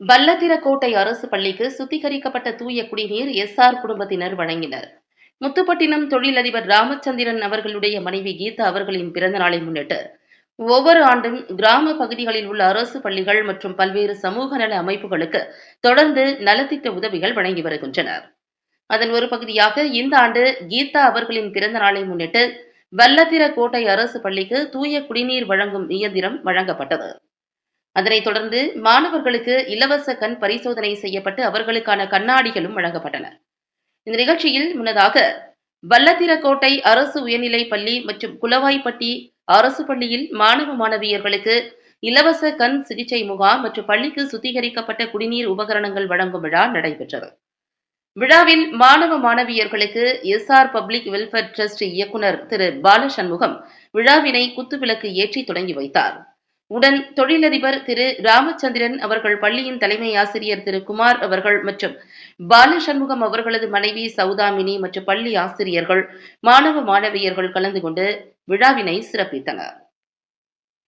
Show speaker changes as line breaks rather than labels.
வல்லத்திரக்கோட்டை அரசு பள்ளிக்கு சுத்திகரிக்கப்பட்ட தூய குடிநீர் எஸ்ஆர் குடும்பத்தினர் வழங்கினர். முத்துப்பட்டினம் தொழிலதிபர் ராமச்சந்திரன் அவர்களுடைய மனைவி கீதா அவர்களின் பிறந்த நாளை முன்னிட்டு ஒவ்வொரு ஆண்டும் கிராம பகுதிகளில் உள்ள அரசு பள்ளிகள் மற்றும் பல்வேறு சமூக நல அமைப்புகளுக்கு தொடர்ந்து நலத்திட்ட உதவிகள் வழங்கி வருகின்றனர். அதன் ஒரு பகுதியாக இந்த ஆண்டு கீதா அவர்களின் பிறந்த நாளை முன்னிட்டு வல்லத்திரக்கோட்டை அரசு பள்ளிக்கு தூய குடிநீர் வழங்கும் இயந்திரம் வழங்கப்பட்டது. அதனைத் தொடர்ந்து மாணவர்களுக்கு இலவச கண் பரிசோதனை செய்யப்பட்டு அவர்களுக்கான கண்ணாடிகளும் வழங்கப்பட்டன. இந்த நிகழ்ச்சியில் முன்னதாக வல்லத்திரக்கோட்டை அரசு உயர்நிலைப் பள்ளி மற்றும் குலவாய்ப்பட்டி அரசு பள்ளியில் மாணவ மாணவியர்களுக்கு இலவச கண் சிகிச்சை முகாம் மற்றும் பள்ளிக்கு சுத்திகரிக்கப்பட்ட குடிநீர் உபகரணங்கள் வழங்கும் விழா நடைபெற்றது. விழாவில் மாணவ மாணவியர்களுக்கு S R public welfare trust இயக்குனர் திரு பாலசண்முகம் விழாவினை குத்துவிளக்கு ஏற்றி தொடங்கி வைத்தார். உடன் தொழிலதிபர் திரு ராமச்சந்திரன் அவர்கள் பள்ளியின் தலைமை ஆசிரியர் திரு குமார் அவர்கள் மற்றும் பாலசண்முகம் அவர்களது மனைவி சௌதாமினி மற்றும் பள்ளி ஆசிரியர்கள் மாணவ மாணவியர்கள் கலந்து கொண்டு விழாவினை சிறப்பித்தனர்.